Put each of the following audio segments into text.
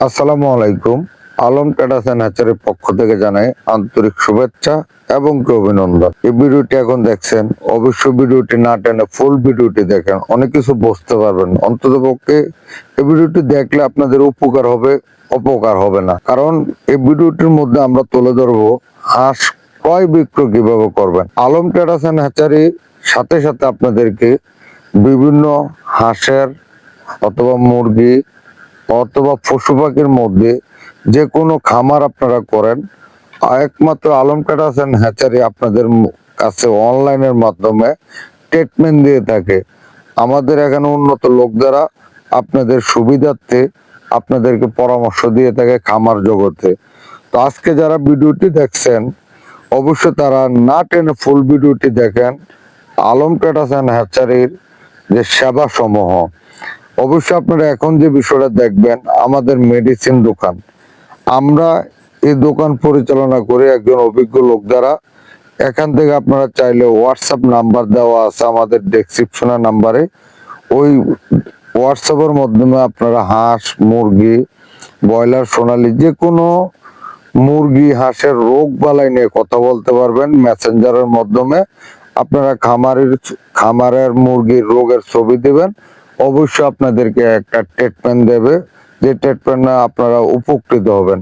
আসসালামু আলাইকুম। আলম এন্ড হ্যাচারের পক্ষ থেকে জানাই আন্তরিক শুভেচ্ছা এবং অভিনন্দন। এই ভিডিওটি এখন দেখছেন, অবশ্যই ভিডিওটি না টেনে ফুল ভিডিওটি দেখেন, অনেক কিছু বুঝতে পারবেন। অন্তত পক্ষে এই ভিডিওটি দেখলে আপনাদের উপকার হবে, অপকার হবে না। কারণ এই ভিডিওটির মধ্যে আমরা তুলে ধরবো হাঁস ক্রয় বিক্রয় কীভাবে করবেন। আলম ট্রেডার্স এন্ড হ্যাচারি সাথে সাথে আপনাদেরকে বিভিন্ন হাঁসের অথবা মুরগি অথবা পশু পাখির মধ্যে যে কোনো খামার আপনারা করেন, একমাত্র আলম এন্ড হ্যাচারি আপনাদের কাছে অনলাইনের মাধ্যমে ট্রিটমেন্ট দিয়ে থাকে। আমাদের এখানে উন্নত লোক দ্বারা আপনাদের সুবিধার্থে আপনাদেরকে পরামর্শ দিয়ে থাকে খামার জগতে। তো আজকে যারা ভিডিওটি দেখছেন, অবশ্যই তারা না টেনে ফুল ভিডিওটি দেখেন। আলম এন্ড হ্যাচারির যে সেবা সমূহ অবশ্যই আপনারা এখন যে বিষয়টা দেখবেন, আমাদের মেডিসিন দোকান। আমরা এই দোকান পরিচালনা করে একজন অভিজ্ঞ লোক দ্বারা এখান থেকে আপনারা চাইলে হোয়াটসঅ্যাপ নাম্বার দেওয়া আছে আমাদের ডেসক্রিপশনের নাম্বারে ওই হোয়াটসঅ্যাপের মাধ্যমে আপনারা হাঁস, মুরগি, ব্রয়লার, সোনালি যে কোনো মুরগি, হাঁসের রোগ বালাই নিয়ে কথা বলতে পারবেন। মেসেঞ্জারের মাধ্যমে আপনারা খামারের খামারের মুরগির রোগের ছবি দিবেন। অবশ্যই আপনাদেরকে একটা ট্রিটমেন্ট দেবে। যে ট্রিটমেন্ট আপনারা উপকৃত হবেন।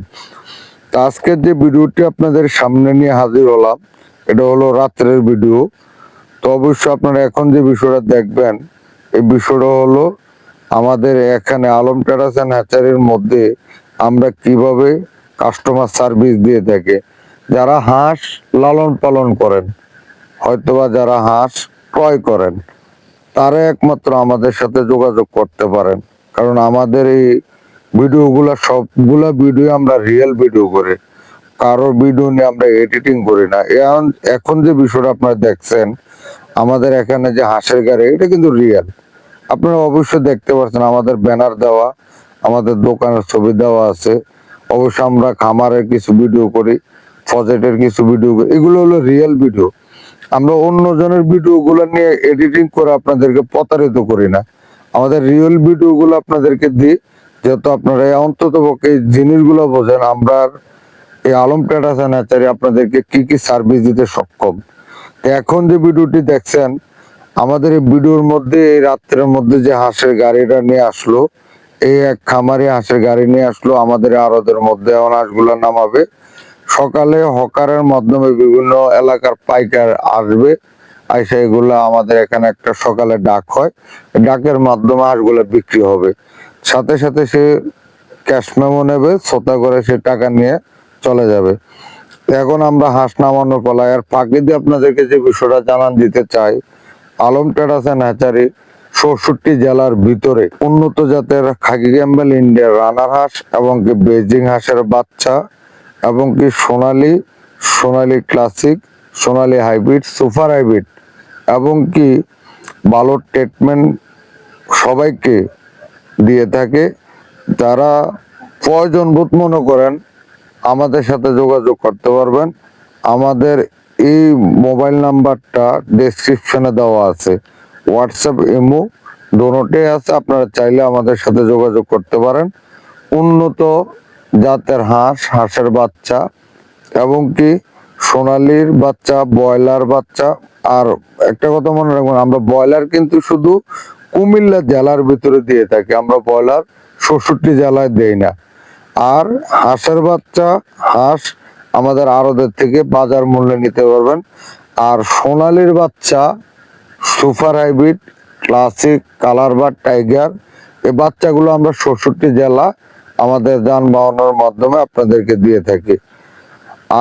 আজকের যে ভিডিওটি আপনাদের সামনে নিয়ে হাজির হলাম, এটা হলো রাত্রের ভিডিও। তো অবশ্যই আপনারা এখন যে বিষয়টা দেখবেন, এই বিষয়টা হলো আমাদের এখানে আলম টেরাস অ্যান্ড হ্যাচারির মধ্যে আমরা কীভাবে কাস্টমার সার্ভিস দিয়ে থাকি। যারা হাঁস লালন পালন করেন, হয়তোবা যারা হাঁস ক্রয় করেন তারা একমাত্র আমাদের সাথে যোগাযোগ করতে পারেন। কারণ আমাদের এই ভিডিওগুলো, সবগুলা ভিডিও আমরা রিয়েল ভিডিও করি। কারও ভিডিও নিয়ে আমরা এডিটিং করি না। এখন এখন যে বিষয়টা আপনারা দেখছেন, আমাদের এখানে যে হাঁসের গাড়ি, এটা কিন্তু রিয়েল আপনারা অবশ্যই দেখতে পাচ্ছেন, আমাদের ব্যানার দেওয়া, আমাদের দোকানের ছবি দেওয়া আছে। অবশ্য আমরা খামারের কিছু ভিডিও করি ফজেটের কিছু ভিডিও করি। এগুলো হলো রিয়েল ভিডিও আমরা অন্য জনের ভিডিও গুলো নিয়ে এডিটিং করে আপনাদেরকে প্রতারিত করি না। আমাদের রিয়েল ভিডিও গুলো আপনাদেরকে দিই, যেহেতু আপনারা এই অন্তত পক্ষে জিনিসগুলো বোঝেন, আমরা এই আলম ট্রেডার্স আপনাদেরকে কি কি সার্ভিস দিতে সক্ষম। তো এখন যে ভিডিওটি দেখছেন, আমাদের এই ভিডিওর মধ্যে, এই রাত্রের মধ্যে যে হাঁসের গাড়িটা নিয়ে আসলো, এই এক খামারি হাঁসের গাড়ি নিয়ে আসলো, আমাদের আরদের মধ্যে এখন হাঁসগুলো নামাবে। সকালে হকারের মাধ্যমে বিভিন্ন এলাকার পাইকার আসবে। আইসা এগুলা আমাদের এখানে একটা সকালে ডাক হয়। ডাকের মাধ্যমে হাঁসগুলো বিক্রি হবে। সাথে সাথে সে ক্যাশ মেমো নেবে, শ্রোতা করে সে টাকা নিয়ে চলে যাবে। এখন আমরা হাঁস নামানোর পালাই আর ফাঁকি দিয়ে আপনাদেরকে যে বিষয়টা জানান দিতে চাই, আলম ট্রেডার্স অ্যান্ড হ্যাচারি জেলার ভিতরে উন্নত জাতের খাকি ক্যাম্বেল ইন্ডিয়ার রানার হাঁস এবং বেজিং হাঁসের বাচ্চা এবং কি Sonali Sonali classic Sonali hybrid super hybrid এবং কি ভালো ট্রিটমেন্ট সবাইকে দিয়ে থাকে। যারা প্রয়োজন বোধ মনে করেন, আমাদের সাথে যোগাযোগ করতে পারবেন। আমাদের এই মোবাইল নাম্বারটা ডেসক্রিপশনে দেওয়া আছে। হোয়াটসঅ্যাপ ইমো দোনোটাই আছে, আপনারা চাইলে আমাদের সাথে যোগাযোগ করতে পারেন। উন্নত জাতের হাঁস, হাঁসের বাচ্চা এবং কি সোনালির বাচ্চা, ব্রয়লার বাচ্চা। আর একটা কথা মনে রাখবেন, আমরা ব্রয়লার কিন্তু শুধু কুমিল্লা জেলার ভিতরে দিয়ে থাকি, আমরা ব্রয়লার ষষ্ঠটি জেলায় দেই না। আর হাঁসের বাচ্চা, হাঁস আমাদের আড়দের থেকে বাজার মূল্যে নিতে পারবেন। আর সোনালির বাচ্চা, সুপার হাইব্রিড, ক্লাসিক, কালার বা টাইগার, এই বাচ্চাগুলো আমরা ষষ্ঠটি জেলা আমাদের যানবাহনের মাধ্যমে আপনাদেরকে দিয়ে থাকি।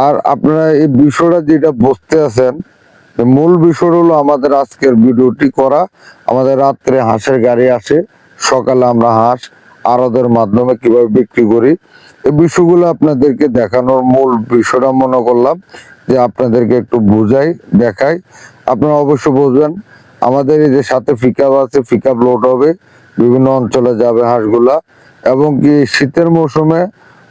আর আপনারা এই বিষয়টা যেটা বুঝতে আছেন মূল বিষয় হলো আমাদের আজকের ভিডিওটি করা। আমাদের রাত্রে হাঁসের গাড়ি আসে, সকালে আমরা হাঁস আরদের মাধ্যমে কীভাবে বিক্রি করি, এই বিষয়গুলো আপনাদেরকে দেখানোর মূল বিষয়টা মনে করলাম, যে আপনাদেরকে একটু বুঝাই, দেখাই। আপনারা অবশ্য বুঝবেন, আমাদের এই যে সাথে পিকআপ আছে পিকআপ লোড হবে, বিভিন্ন অঞ্চলে যাবে হাঁসগুলা। এবং কি শীতের মৌসুমে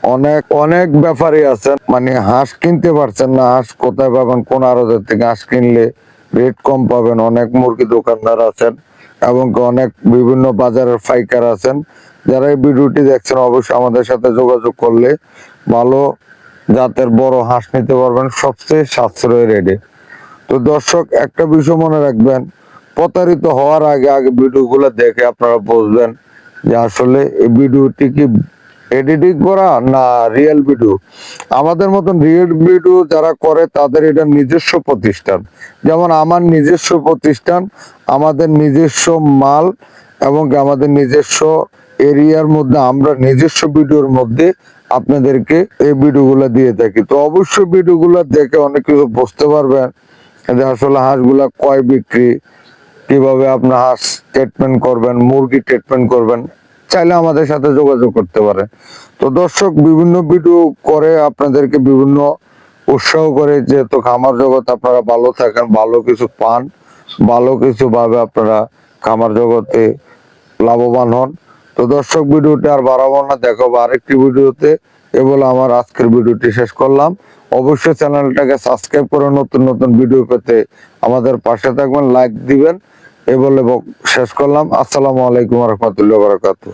অনেক অনেক ব্যাপারই আছেন। মানে হাঁস কিনতে পারছেন না। হাঁস কোথায় পাবেন? কোন আড়তের থেকে হাঁস কিনলে রেট কম পাবেন। অনেক মুরগি দোকানদার আছেন এবং অনেক বিভিন্ন বাজারের পাইকার আছেন। যারা এই ভিডিওটি দেখছেন, অবশ্যই আমাদের সাথে যোগাযোগ করলে ভালো জাতের বড় হাঁস নিতে পারবেন সবচেয়ে সাশ্রয় রেটে। তো দর্শক, একটা বিষয় মনে রাখবেন, প্রতারিত হওয়ার আগে আগে ভিডিওগুলো দেখে আপনারা বুঝবেন যে আসলে এই ভিডিওটি কি এডিটিং করা না রিয়েল ভিডিও আমাদের মতন রিয়েল ভিডিও যারা করে, তাদের এটা নিজস্ব প্রতিষ্ঠান। যেমন আমার নিজস্ব প্রতিষ্ঠান, আমাদের নিজস্ব মাল এবং আমাদের নিজস্ব এরিয়ার মধ্যে আমরা নিজস্ব ভিডিওর মধ্যে আপনাদেরকে এই ভিডিওগুলো দিয়ে থাকি। তো অবশ্যই ভিডিওগুলো দেখে অনেক কিছু বুঝতে পারবেন যে আসলে হাঁসগুলা কয় বিক্রি কীভাবে আপনার হাঁস ট্রিটমেন্ট করবেন, মুরগি ট্রিটমেন্ট করবেন, চাইলে আমাদের সাথে যোগাযোগ করতে পারে। তো দর্শক, বিভিন্ন ভিডিও করে আপনাদেরকে বিভিন্ন উৎসাহ করে যেহেতু খামার জগৎ আপনারা ভালো থাকেন, ভালো কিছু পান, ভালো কিছু ভাবে আপনারা খামার জগতে লাভবান হন। তো দর্শক, ভিডিওটি আর বাড়াবো না, দেখাবো আরেকটি ভিডিওতে। এ বলে আমার আজকের ভিডিওটি শেষ করলাম। অবশ্যই চ্যানেলটাকে সাবস্ক্রাইব করে নতুন নতুন ভিডিও পেতে আমাদের পাশে থাকবেন লাইক দিবেন। এ বলে শেষ করলাম। আসসালামু আলাইকুম রহমতুল্লাহ বারাকাতু